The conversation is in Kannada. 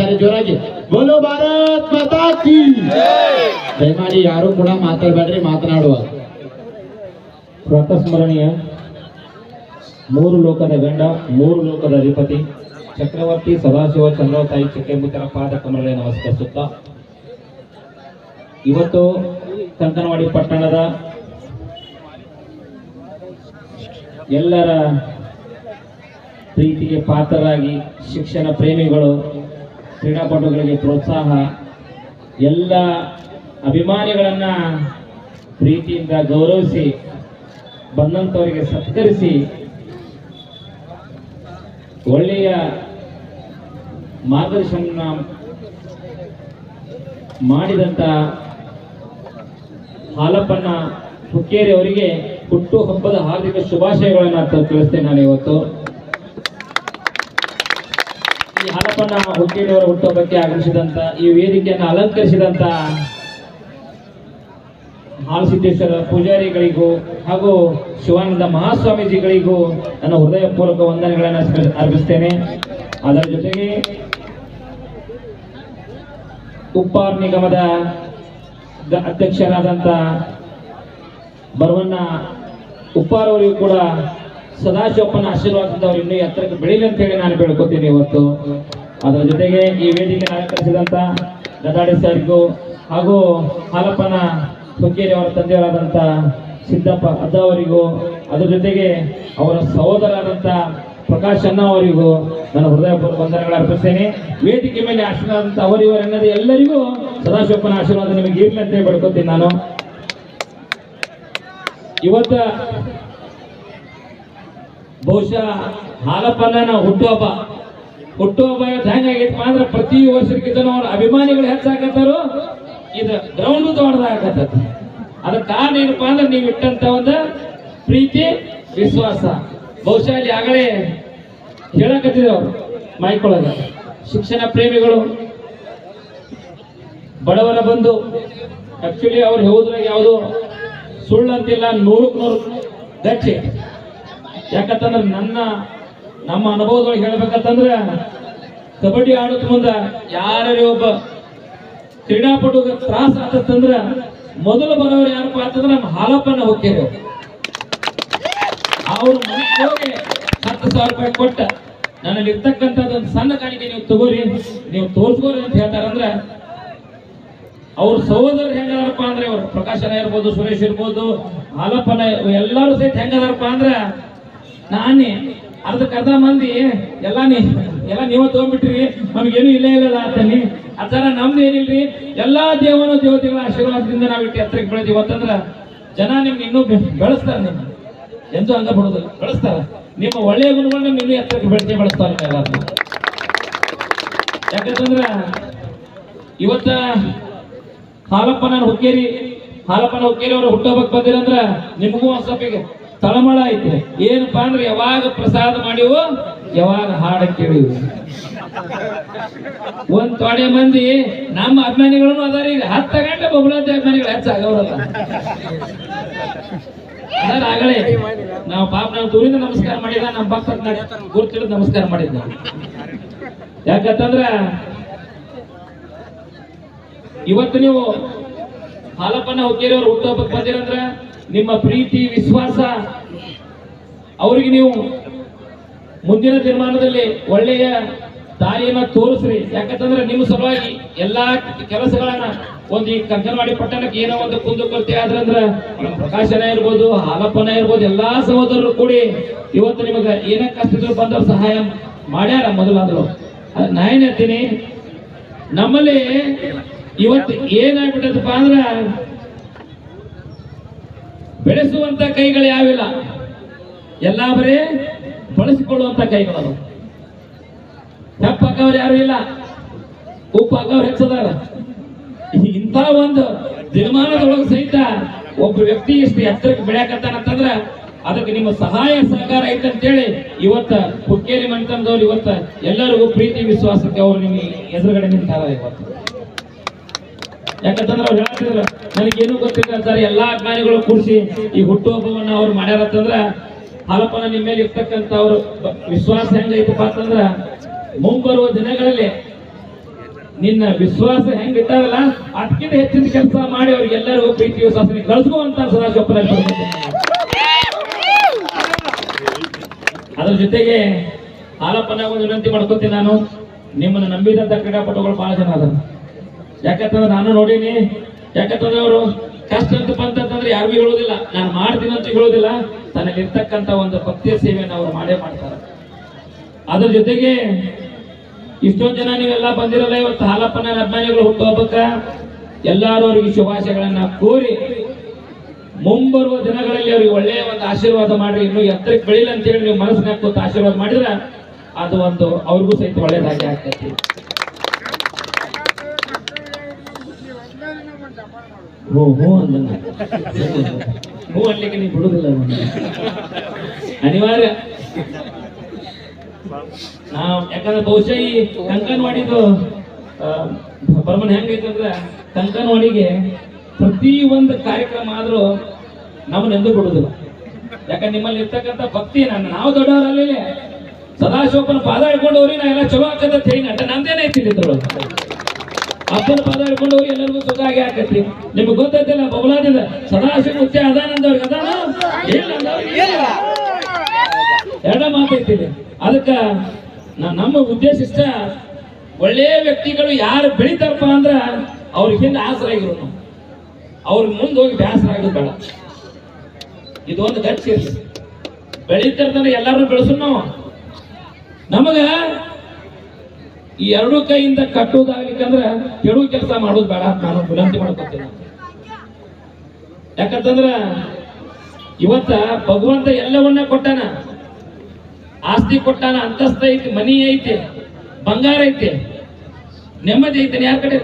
ಸಾರಿ ಜೋರಾಗಿ. ಬೋಲೋ ಭಾರತ್ ಮಾತಾ ದಯಮಾಡಿ ಯಾರು ಕೂಡ ಮಾತಾಡಬೇಡ್ರಿ, ಮಾತನಾಡುವ. ಪ್ರಾತಸ್ಮರಣೀಯ, ಮೂರು ಲೋಕದ ಗಂಡ, ಮೂರು ಲೋಕದ ಅಧಿಪತಿ, ಚಕ್ರವರ್ತಿ ಸದಾಶಿವ ಚಂದ್ರತಾಯಿ ಚಿಕ್ಕಂಬುತ್ತರ ಪಾದ ಕಮಲೇ ನಮಸ್ಕರಿಸುತ್ತಾ. ಇವತ್ತು ಕಂಕನವಾಡಿ ಪಟ್ಟಣದ ಎಲ್ಲರ ಪ್ರೀತಿಗೆ ಪಾತ್ರರಾಗಿ ಶಿಕ್ಷಣ ಪ್ರೇಮಿಗಳು ಕ್ರೀಡಾಪಟುಗಳಿಗೆ ಪ್ರೋತ್ಸಾಹ, ಎಲ್ಲ ಅಭಿಮಾನಿಗಳನ್ನ ಪ್ರೀತಿಯಿಂದ ಗೌರವಿಸಿ ಬಂದಂಥವರಿಗೆ ಸತ್ಕರಿಸಿ, ಒಳ್ಳೆಯ ಮಾರ್ಗದರ್ಶನ ಮಾಡಿದಂಥ ಹಾಲಪ್ಪನ ಹುಕ್ಕೇರಿ ಅವರಿಗೆ ಹುಟ್ಟು ಹಬ್ಬದ ಹಾರ್ದಿಕ ಶುಭಾಶಯಗಳನ್ನು ತಿಳಿಸ್ತೇನೆ ನಾನು ಇವತ್ತು ಈ ಹಾಲಪ್ಪನ ಹುಕ್ಕೇರಿ ಅವರ ಹುಟ್ಟುಹಬ್ಬಕ್ಕೆ ಆಗಮಿಸಿದಂತ, ಈ ವೇದಿಕೆಯನ್ನು ಅಲಂಕರಿಸಿದಂತ ಹಾಲಸಿದ್ದೇಶ್ವರ ಪೂಜಾರಿಗಳಿಗೂ ಹಾಗೂ ಶಿವಾನಂದ ಮಹಾಸ್ವಾಮೀಜಿಗಳಿಗೂ ನನ್ನ ಹೃದಯಪೂರ್ವಕ ವಂದನೆಗಳನ್ನು ಅರ್ಪ- ಅರ್ಪಿಸ್ತೇನೆ. ಅದರ ಜೊತೆಗೆ ಉಪ್ಪಾರ್ ನಿಗಮದ ಅಧ್ಯಕ್ಷರಾದಂಥ ಬರವಣ್ಣ ಉಪ್ಪಾರವರಿಗೂ ಕೂಡ ಸದಾಶಿವಪ್ಪನ ಆಶೀರ್ವಾದದಿಂದ ಅವ್ರು ಇನ್ನೂ ಎತ್ತರಕ್ಕೆ ಬೆಳೀಲಿ ಅಂತ ಹೇಳಿ ನಾನು ಬೇಡ್ಕೋತೀನಿ ಇವತ್ತು. ಅದರ ಜೊತೆಗೆ ಈ ವೇದಿಕೆ ಅಲಂಕರಿಸಿದಂಥ ಗದಾಡಿ ಸರ್ಗೂ ಹಾಗೂ ಹಾಲಪ್ಪನ ಹುಕ್ಕೇರಿ ಅವರ ತಂದೆಯವರಾದಂಥ ಸಿದ್ದಪ್ಪ ಅದ್ದ ಅವರಿಗೂ, ಅದರ ಜೊತೆಗೆ ಅವರ ಸಹೋದರರಾದಂಥ ಪ್ರಕಾಶ್ ಅಣ್ಣ ಅವರಿಗೂ ನನ್ನ ಹೃದಯಪೂರ್ವಕ ಬಂಧನಗಳ ಅರ್ಪಿಸ್ತೇನೆ. ವೇದಿಕೆ ಮೇಲೆ ಆಶೀರ್ವಾದಂಥ ಅವರಿವರೆನ್ನದೇ ಎಲ್ಲರಿಗೂ ಸದಾಶಿವಪ್ಪನ ಆಶೀರ್ವಾದ ನಿಮಗೆ ಇರಲಿ ಅಂತ ಬೇಡ್ಕೊತೀನಿ ನಾನು. ಇವತ್ತ ಬಹುಶಃ ಹಾಲಪ್ಪನ ಹುಟ್ಟುಹಬ್ಬ. ಹುಟ್ಟುಹಬ್ಬ ಹೆಂಗಾಗೈತಪ್ಪ ಅಂದ್ರೆ ಪ್ರತಿ ವರ್ಷಕ್ಕಿಂತ ಅವ್ರ ಅಭಿಮಾನಿಗಳು ಹೆಚ್ಚಾಕತ್ತಾರು, ಇದು ಗ್ರೌಂಡ್ ದೊಡ್ಡದಾಗತ್ತ ಅದಕ್ಕೆ ಕಾರಣ ಏನಪ್ಪಾ ಅಂದ್ರೆ ನೀವು ಇಟ್ಟಂತ ಒಂದು ಪ್ರೀತಿ, ವಿಶ್ವಾಸ. ಬಹುಶಃ ಅಲ್ಲಿ ಆಗಲೇ ಹೇಳಕತ್ತಿದ್ರು ಅವ್ರು ಮೈಕೊಳಗ ಶಿಕ್ಷಣ ಪ್ರೇಮಿಗಳು, ಬಡವರ ಬಂದು ಆಕ್ಚುಲಿ ಅವ್ರು ಹೇಳುದ್ರಾಗ ಯಾವುದು ಸುಳ್ಳು ಅಂತಿಲ್ಲ ನೂರಕ್ಕೆ ನೂರು ಗಚ್ಚೆ ಯಾಕಂತಂದ್ರೆ ನನ್ನ, ನಮ್ಮ ಅನುಭವದೊಳಗೆ ಹೇಳ್ಬೇಕಂತಂದ್ರೆ ಕಬಡ್ಡಿ ಆಡೋದ್ ಮುಂದ ಯಾರೇ ಒಬ್ಬ ಕ್ರೀಡಾಪಟು ತ್ರಾಸ ಆತಂದ್ರ ಮೊದಲು ಬರೋರು ಯಾರಪ್ಪ ಅಂತಂದ್ರೆ ನಮ್ಮ ಹಾಲಪ್ಪನ ಹೋಗ್ತೇವೆ ಅವ್ರ ಹೋಗಿ ಹತ್ತು ಸಾವಿರ ರೂಪಾಯಿ ಕೊಟ್ಟ ನನ್ನಲ್ಲಿ ಇರ್ತಕ್ಕಂಥದ್ದು ಒಂದು ಸಣ್ಣ ಕಾಣಿಕೆ ನೀವು ತಗೋರಿ, ನೀವು ತೋರಿಸ್ಕೋರಿ ಅಂತ ಹೇಳ್ತಾರಂದ್ರೆ ಅವ್ರ ಸಹೋದರರು ಹೆಂಗದಾರಪ್ಪ ಅಂದ್ರೆ ಅವ್ರು ಪ್ರಕಾಶನ ಇರ್ಬೋದು, ಸುರೇಶ್ ಇರ್ಬೋದು, ಹಾಲಪ್ಪನ ಎಲ್ಲರೂ ಸಹಿತ ಹೆಂಗದಾರಪ್ಪ ಅಂದ್ರೆ ನಾನೇ ಅರ್ಧಕ್ಕೆ ಅರ್ಧ ಮಂದಿ ಎಲ್ಲ ನೀ, ಎಲ್ಲ ನೀವ ತಗೊಂಡ್ಬಿಟ್ರಿ, ನಮ್ಗೇನು ಇಲ್ಲೇ ಇಲ್ಲಲ್ಲ ಅಂತನಿ ಆ ಥರ ನಮ್ದು ಏನಿಲ್ರಿ, ಎಲ್ಲಾ ದೇವನ ದೇವತೆಗಳ ಆಶೀರ್ವಾದದಿಂದ ನಾವು ಇಟ್ಟು ಎತ್ತರಕ್ಕೆ ಬೆಳೆದೀವಿ. ಅಂತಂದ್ರ ಜನ ನಿಮ್ಗೆ ಇನ್ನೂ ಬೆಳೆಸ್ತಾರೆ ನಿಮ್ಮ ಎಂದೂ ಹಂಗ ಬಿಡೋದಿಲ್ಲ, ಬೆಳೆಸ್ತಾರ. ನಿಮ್ಮ ಒಳ್ಳೆಯ ಗುಣಗಳನ್ನ ಇನ್ನೂ ಎತ್ತರಕ್ಕೆ ಬೆಳೆಸಿ ಬೆಳೆಸ್ತಾರೆ ಎಲ್ಲರೂ ಯಾಕಂತಂದ್ರ ಇವತ್ತ ಹಾಲಪ್ಪನ ಹುಕ್ಕೇರಿ ಹಾಲಪ್ಪನ ಹುಕ್ಕೇರಿ ಅವರು ಹುಟ್ಟೋಬಕ್ ಬಂದಿರಂದ್ರ ನಿಮಗೂ ಒಂದ್ ಸ್ವಲ್ಪ ತಳಮಳ ಐತಿ. ಏನಪ್ಪ ಅಂದ್ರೆ ಯಾವಾಗ ಪ್ರಸಾದ ಮಾಡಿವು ಯಾವಾಗ ಹಾಡ ಕೇಳಿವು. ಒಂದ್ ತೊಡೆ ಮಂದಿ ನಮ್ಮ ಅಭಿಮಾನಿಗಳು ಅದಾರ ಈಗ. ಹತ್ತ ಗಂಟೆ ಬೊಬ್ಬಲಂತೆ ಅಭಿಮಾನಿಗಳು ಹೆಚ್ಚಾಗವ್ರಲ್ಲ. ಆಗಲೇ. ನಾವು ಪಾಪ ನಾವು ದೂರಿಂದ ನಮಸ್ಕಾರ ಮಾಡಿದ ನಮ್ಮ ಭಕ್ತ ಗುರುತಿಡಿದು ನಮಸ್ಕಾರ ಮಾಡಿದ್ದ. ಯಾಕಂತಂದ್ರ ಇವತ್ತು ನೀವು ಹಾಲಪ್ಪನ ಹುಕ್ಕೇರಿ ಅವರು ಹುಟ್ಟುಹಬ್ಬಕ್ಕೆ ಬಂದಿರಂದ್ರ ನಿಮ್ಮ ಪ್ರೀತಿ, ವಿಶ್ವಾಸ, ಅವರಿಗೆ ನೀವು ಮುಂದಿನ ತೀರ್ಮಾನದಲ್ಲಿ ಒಳ್ಳೆಯ ದಾರಿಯನ್ನ ತೋರಿಸ್ರಿ. ಯಾಕಂತಂದ್ರೆ ನಿಮ್ಮ ಸಲುವಾಗಿ ಎಲ್ಲಾ ಕೆಲಸಗಳನ್ನ ಒಂದು ಈ ಕಂಕನವಾಡಿ ಪಟ್ಟಣಕ್ಕೆ ಏನೋ ಒಂದು ಆದ್ರೆ ಅಂದ್ರೆ ಪ್ರಕಾಶನ ಇರ್ಬೋದು, ಹಾಲಪ್ಪನ ಇರ್ಬೋದು, ಎಲ್ಲಾ ಸಹೋದರರು ಕೂಡಿ ಇವತ್ತು ನಿಮಗೆ ಏನೇ ಕಷ್ಟ ಬಂದವ್ರು ಸಹಾಯ ಮಾಡ್ಯಾರ ಮೊದಲಾದ್ರು. ಅದ್ ನಾ ಏನ್ ಹೇಳ್ತೀನಿ? ನಮ್ಮಲ್ಲಿ ಇವತ್ತು ಏನಾಗ್ಬಿಟ್ಟದಪ್ಪ ಅಂದ್ರ ಬೆಳೆಸುವಂತ ಕೈಗಳು ಯಾವಿಲ್ಲ? ಎಲ್ಲ ಬರೀ ಬಳಸಿಕೊಳ್ಳುವಂತ ಕೈಗಳು ಹೆಪ್ಪ ಹಾಕವ್ರು ಯಾರು ಇಲ್ಲ? ಉಪ್ಪು ಹಾಕವ್ರು ಹೆಚ್ಚದಾರ ಇಂಥ ಒಂದು ದಿನಮಾನದೊಳಗೆ ಸಹಿತ ಒಬ್ಬ ವ್ಯಕ್ತಿ ಇಷ್ಟು ಎತ್ತರಕ್ಕೆ ಬೆಳೆಯಕತ್ತಾನಂತಂದ್ರ ಅದಕ್ಕೆ ನಿಮ್ಮ ಸಹಾಯ ಸಹಕಾರ ಐತೆ ಅಂತೇಳಿ ಇವತ್ತ ಹುಕ್ಕೇರಿ ಮಂಟಪದವ್ರು ಇವತ್ತ ಎಲ್ಲರಿಗೂ ಪ್ರೀತಿ ವಿಶ್ವಾಸಕ್ಕೆ ಅವರು ನಿಮ್ಮ ಎದುರುಗಡೆ ನಿಂತಾರ ಇವತ್ತು. ಯಾಕಂತಂದ್ರೆ ಅವ್ರು ಹೇಳ್ತಿದ್ರು, ನನಗೇನು ಗೊತ್ತಿಲ್ಲ ಸರ್, ಎಲ್ಲಾ ಅಭಿಮಾನಿಗಳು ಕೂರಿಸಿ ಈ ಹುಟ್ಟುಹಬ್ಬವನ್ನ ಅವ್ರು ಮಾಡ್ಯಾರಂತಂದ್ರ ಹಾಲಪ್ಪನ ನಿಮ್ಮ ಮೇಲೆ ಇರ್ತಕ್ಕಂಥ ಅವ್ರ ವಿಶ್ವಾಸ ಹೆಂಗೈತಪ್ಪ ಅಂತಂದ್ರ, ಮುಂಬರುವ ದಿನಗಳಲ್ಲಿ ನಿನ್ನ ವಿಶ್ವಾಸ ಹೆಂಗ್ ಇಟ್ಟಾರಲ್ಲ ಅದಕ್ಕಿಂತ ಹೆಚ್ಚಿನ ಕೆಲಸ ಮಾಡಿ ಅವ್ರಿಗೆಲ್ಲರಿಗೂ ಪ್ರೀತಿ ವಿಶ್ವಾಸ ಕಳಿಸ್ಕೊಂತ ಸದಾಶಿವಪ್ಪನ. ಅದ್ರ ಜೊತೆಗೆ ಹಾಲಪ್ಪನ ಒಂದು ವಿನಂತಿ ಮಾಡ್ಕೋತೀನಿ ನಾನು, ನಿಮ್ಮನ್ನು ನಂಬಿದಂತ ಕ್ರೀಡಾಪಟುಗಳು ಬಹಳ ಜನ ಅದ ಯಾಕಂತಂದ್ರೆ ನಾನು ನೋಡೀನಿ, ಯಾಕಂತಂದ್ರೆ ಅವರು ಕಷ್ಟ ಅಂತ ಬಂತಂತಂದ್ರೆ ಯಾರಿಗೂ ಹೇಳೋದಿಲ್ಲ. ನಾನು ಮಾಡ್ತೀನಿ ಅಂತ ಹೇಳೋದಿಲ್ಲ. ತನಗಿರ್ತಕ್ಕಂಥ ಒಂದು ಭಕ್ತಿಯ ಸೇವೆಯನ್ನು ಅವರು ಮಾಡೇ ಮಾಡ್ತಾರೆ. ಅದ್ರ ಜೊತೆಗೆ ಇಷ್ಟೊಂದು ಜನ ನೀವೆಲ್ಲ ಬಂದಿರಲ್ಲ ಇವತ್ತು ಹಾಲಪ್ಪನ ಅಭಿಮಾನಿಗಳು ಹುಟ್ಟುಹಬ್ಬಕ್ಕ ಎಲ್ಲರೂ ಅವರಿಗೆ ಶುಭಾಶಯಗಳನ್ನ ಕೋರಿ ಮುಂಬರುವ ದಿನಗಳಲ್ಲಿ ಅವ್ರಿಗೆ ಒಳ್ಳೆಯ ಒಂದು ಆಶೀರ್ವಾದ ಮಾಡಿ ಇನ್ನು ಎತ್ತರಕ್ಕೆ ಬೆಳಿಲ್ಲ ಅಂತ ಹೇಳಿ ನೀವು ಮನಸ್ಸಿನ ಕೂತು ಆಶೀರ್ವಾದ ಮಾಡಿದ್ರೆ ಅದು ಒಂದು ಅವ್ರಿಗೂ ಸಹಿತ ಒಳ್ಳೇದಾಗಿ ಆಗ್ತೈತಿ. ಹೋ ಹೋ ಅಲ್ಲಿಗೆ ನೀವು ಬಿಡುದಿಲ್ಲ ಅನಿವಾರ್ಯ. ನಾವು ಯಾಕಂದ್ರೆ ಬಹುಶಃ ಈ ಕಂಕನವಾಡಿದು ಬರ್ಮನ್ ಹೆಂಗೈತಂದ್ರೆ ಕಂಕನವಾಡಿಗೆ ಪ್ರತಿ ಒಂದು ಕಾರ್ಯಕ್ರಮ ಆದ್ರೂ ನಮ್ಮನ್ನೆಂದೂ ಬಿಡುದಿಲ್ಲ. ಯಾಕಂದ್ರೆ ನಿಮ್ಮಲ್ಲಿ ಇರ್ತಕ್ಕಂಥ ಭಕ್ತಿ ನನ್ನ, ನಾವು ದೊಡ್ಡವರಲ್ಲಿ ಸದಾಶಿವಪ್ಪನ ಪಾದ ಹಿಡ್ಕೊಂಡವ್ರಿ ನಾ ಎಲ್ಲ ಚಲೋ ಅಂತ ಹೇಳಿ ನಟ ನಂದೇನೆ ಐತಿದ್ರು ಅಪ್ಪನ ಪಾದ ಹೋಗಿ ಎಲ್ಲರಿಗೂ ಸುಖ ಆಗಿ ಹಾಕತ್ತಿ ನಿಮ್ಗೆ ಗೊತ್ತೈತಿಲ್ಲ ಬಬಲಾದಿದ ಸದಾಶಿವ ಮುತ್ಯ ಅದಾನಂದ ಅವ್ರಿಗೆ ಅದಾನ. ಎರಡ ಮಾತೈತಿ ಅದಕ್ಕ ನಮ್ಮ ಉದ್ದೇಶ ಇಷ್ಟ ಒಳ್ಳೆಯ ವ್ಯಕ್ತಿಗಳು ಯಾರು ಬೆಳಿತಾರಪ್ಪ ಅಂದ್ರೆ ಅವ್ರಿಗೆ ಹಿಂದೆ ಆಸರಾಗಿರು ನಾವು. ಅವ್ರಿಗೆ ಮುಂದೆ ಹೋಗಿ ಬೇಸರ ಬೇಡ. ಇದೊಂದು ಗಟ್ಟಿ ಬೆಳಿತಿರ್ತಾನೆ ಎಲ್ಲರೂ ಬೆಳೆಸು ನಾವು. ನಮಗ ಈ ಎರಡೂ ಕೈಯಿಂದ ಕಟ್ಟುವುದಾಗ್ಲಿಕ್ಕಂದ್ರ ಕೆಡುವ ಕೆಲಸ ಮಾಡೋದು ಬೇಡ ನಾನು ವಿನಂತಿ ಮಾಡ್ಕೊತೀನಿ. ಯಾಕಂತಂದ್ರ ಇವತ್ತ ಭಗವಂತ ಎಲ್ಲವನ್ನ ಕೊಟ್ಟಾನ? ಆಸ್ತಿ ಕೊಟ್ಟಾನ, ಅಂತಸ್ತ ಐತಿ, ಮನಿ ಐತಿ, ಬಂಗಾರ ಐತಿ, ನೆಮ್ಮದಿ ಐತಿ ಯಾರ ಕಡೆ?